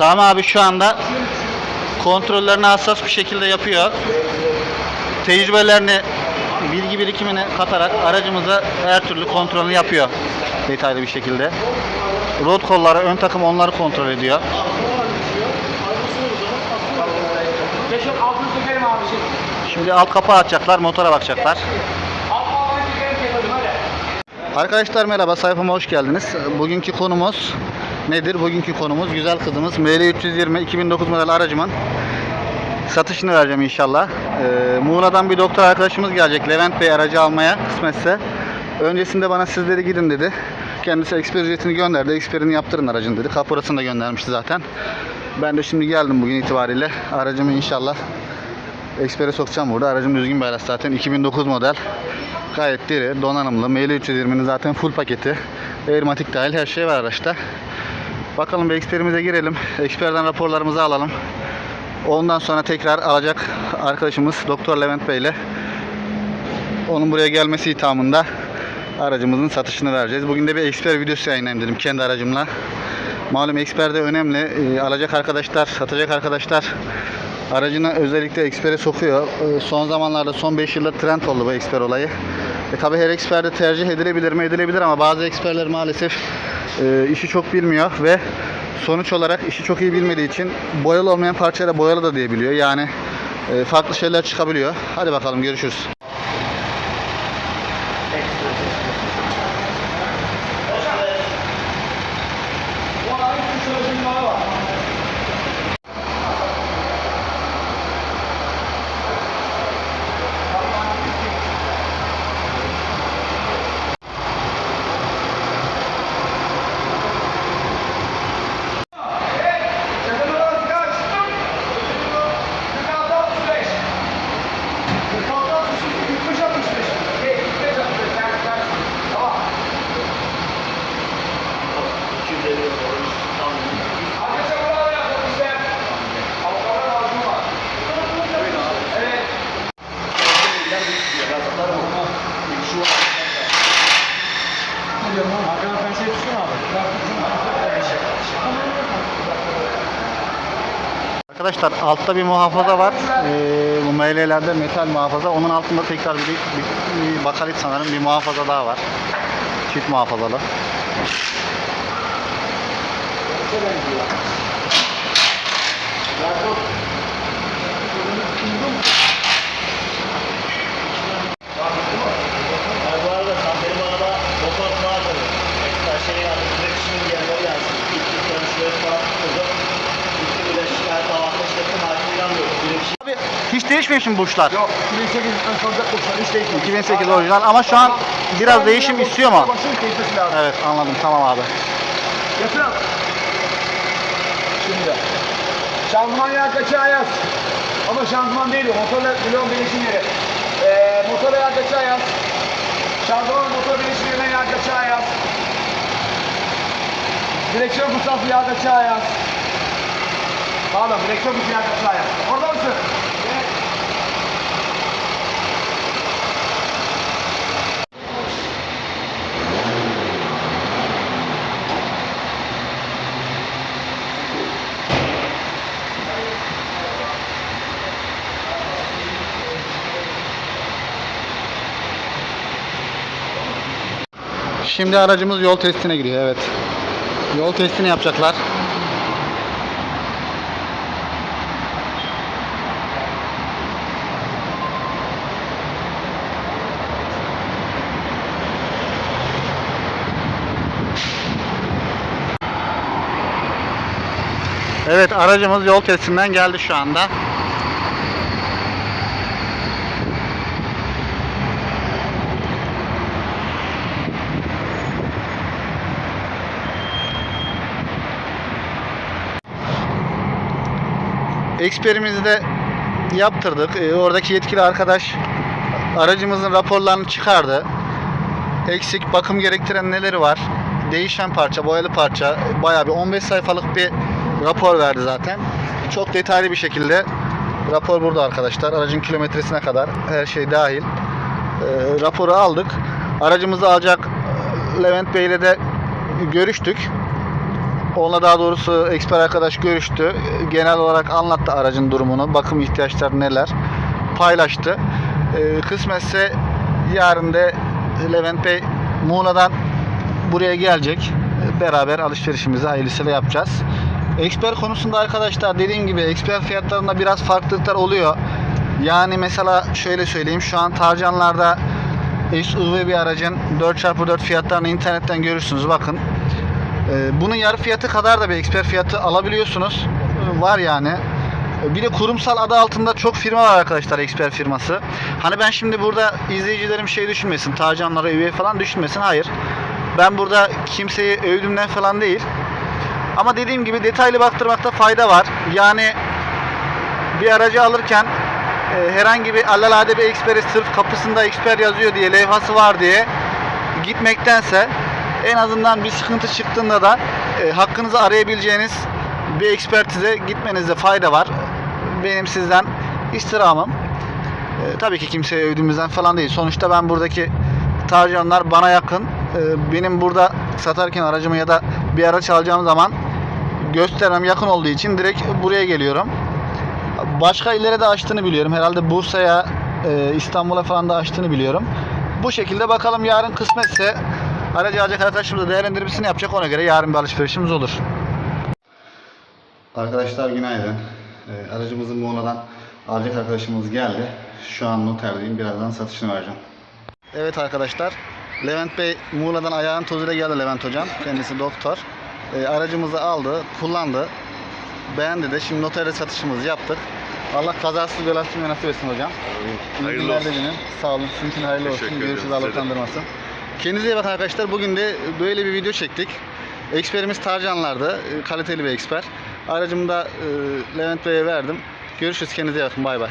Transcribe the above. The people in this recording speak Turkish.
Sami abi şu anda kontrollerini hassas bir şekilde yapıyor. Tecrübelerini, bilgi birikimini katarak aracımıza her türlü kontrolünü yapıyor detaylı bir şekilde. Rot kolları, ön takım onları kontrol ediyor. Şimdi. Alt kapağı açacaklar, motora bakacaklar. Arkadaşlar merhaba, sayfama hoş geldiniz. Bugünkü konumuz nedir? Bugünkü konumuz güzel kızımız ML320 2009 model aracımın satışını vereceğim inşallah. Ee, Muğla'dan bir doktor arkadaşımız gelecek Levent Bey aracı almaya kısmetse. Öncesinde bana sizleri gidin dedi. Kendisi eksper ücretini gönderdi. Eksperini yaptırın aracın dedi. Kaporasını da göndermişti zaten. Ben de şimdi geldim bugün itibariyle. Aracımı inşallah Eksper'e sokacağım burada. Aracım düzgün bir araç zaten. 2009 model. Gayet diri, donanımlı. ML320'nin zaten full paketi. Airmatik dahil her şey var araçta. Bakalım bir Eksper'imize girelim. Eksper'den raporlarımızı alalım. Ondan sonra tekrar alacak arkadaşımız Doktor Levent Bey ile onun buraya gelmesi ithamında aracımızın satışını vereceğiz. Bugün de bir Eksper videosu yayınlayayım dedim kendi aracımla. Malum Eksper de önemli. Ee, alacak arkadaşlar, satacak arkadaşlar aracını özellikle Expert'e sokuyor. Ee, Son zamanlarda son 5 yılda trend oldu bu Expert olayı. E tabi her Expert'de tercih edilebilir mi edilebilir ama bazı Expert'ler maalesef e, işi çok bilmiyor ve sonuç olarak işi çok iyi bilmediği için boyalı olmayan parçayla boyalı da diyebiliyor. Yani e, farklı şeyler çıkabiliyor. Hadi bakalım görüşürüz. Arkadaşlar altta bir muhafaza var. Ee, bu ML'lerde metal muhafaza. Onun altında tekrar bir, bir, bir bakalit sanırım bir muhafaza daha var. Çift muhafazalı. bu arada sen benim araba motor falan tabii. Ekstra şey yani direksiyonun yerleri yani. İlk ilk konuşuyoruz falan. Kızım. Gitti bir de şikayet davası işlettim. Hakim inanmıyorum. Direksiyon Abi hiç değişmiyor şimdi burçlar. Yok, 2008'den sonra 93 değil. 2008 orijinal ama şu an biraz değişim istiyor mu? Başını kesmesi lazım. Evet anladım tamam abi. Yapın. Şimdi. Şanzıman yağ kaçağı yaz. Ama şanzıman değil o. Motorla bloğun birleşim yeri. Ee, motor yağ kaçağı yaz. Şanzıman motor birleşim yerine yağ kaçağı yaz. Direksiyon kutsafı yağ kaçağı yaz. Pardon direksiyon kutusu yağ kaçağı yaz. Orada mısın? Şimdi aracımız yol testine giriyor evet. Yol testini yapacaklar. Evet aracımız yol testinden geldi şu anda. Eksperimizi de yaptırdık. Ee, oradaki yetkili arkadaş aracımızın raporlarını çıkardı. Eksik bakım gerektiren neleri var? Değişen parça, boyalı parça. Bayağı bir 15 sayfalık bir rapor verdi zaten. Çok detaylı bir şekilde rapor burada arkadaşlar. Aracın kilometresine kadar her şey dahil. Ee, raporu aldık. Aracımızı alacak Levent Bey ile de görüştük. Onunla daha doğrusu eksper arkadaş görüştü. Genel olarak anlattı aracın durumunu, bakım ihtiyaçları neler paylaştı. Ee, kısmetse yarın da Levent Bey Muğla'dan buraya gelecek. Beraber alışverişimizi hayırlısıyla yapacağız. Eksper konusunda arkadaşlar dediğim gibi eksper fiyatlarında biraz farklılıklar oluyor. Yani mesela şöyle söyleyeyim şu an Tarcanlar'da SUV bir aracın 4x4 fiyatlarını internetten görürsünüz bakın. Ee, bunun yarı fiyatı kadar da bir eksper fiyatı alabiliyorsunuz. Ee, Var yani. Ee, Bir de kurumsal adı altında çok firma var arkadaşlar eksper firması. Hani ben şimdi burada izleyicilerim şey düşünmesin. Tarcanlara üye falan düşünmesin. Hayır. Ben burada kimseyi övdüğümden falan değil. Ama dediğim gibi detaylı baktırmakta fayda var. Yani bir aracı alırken e, herhangi bir alelade bir eksperi sırf kapısında eksper yazıyor diye levhası var diye gitmektense en azından bir sıkıntı çıktığında da e, hakkınızı arayabileceğiniz bir ekspertize gitmenizde fayda var. Benim sizden istirhamım. E, tabii ki kimseye övdüğümüzden falan değil. Sonuçta ben buradaki tarcanlar bana yakın. E, benim burada satarken aracımı ya da bir araç alacağım zaman göstermem yakın olduğu için direkt buraya geliyorum. Başka illere de açtığını biliyorum. Herhalde Bursa'ya, e, İstanbul'a falan da açtığını biliyorum. Bu şekilde bakalım yarın kısmetse aracı alacak arkadaşımız da değerlendirmesini yapacak. Ona göre yarın bir alışverişimiz olur. Arkadaşlar günaydın. E, aracımızı Muğla'dan alacak arkadaşımız geldi. Şu an noterdeyim. Birazdan satışını vereceğim. Evet arkadaşlar. Levent Bey Muğla'dan ayağın tozuyla geldi Levent Hocam. Kendisi doktor. E, aracımızı aldı, kullandı. Beğendi de. Şimdi noterde satışımızı yaptık. Allah kazasız belasız nasip etsin hocam. İyi Hayırlı günler olsun. dilerim. Sağ olun. Sizin için hayırlı olsun. Görüşürüz. Allah utandırmasın. Kendinize iyi bakın arkadaşlar. Bugün de böyle bir video çektik. Eksperimiz Tarcanlar'da. E, Kaliteli bir eksper. Aracımı da e, Levent Bey'e verdim. Görüşürüz. Kendinize iyi bakın. Bay bay.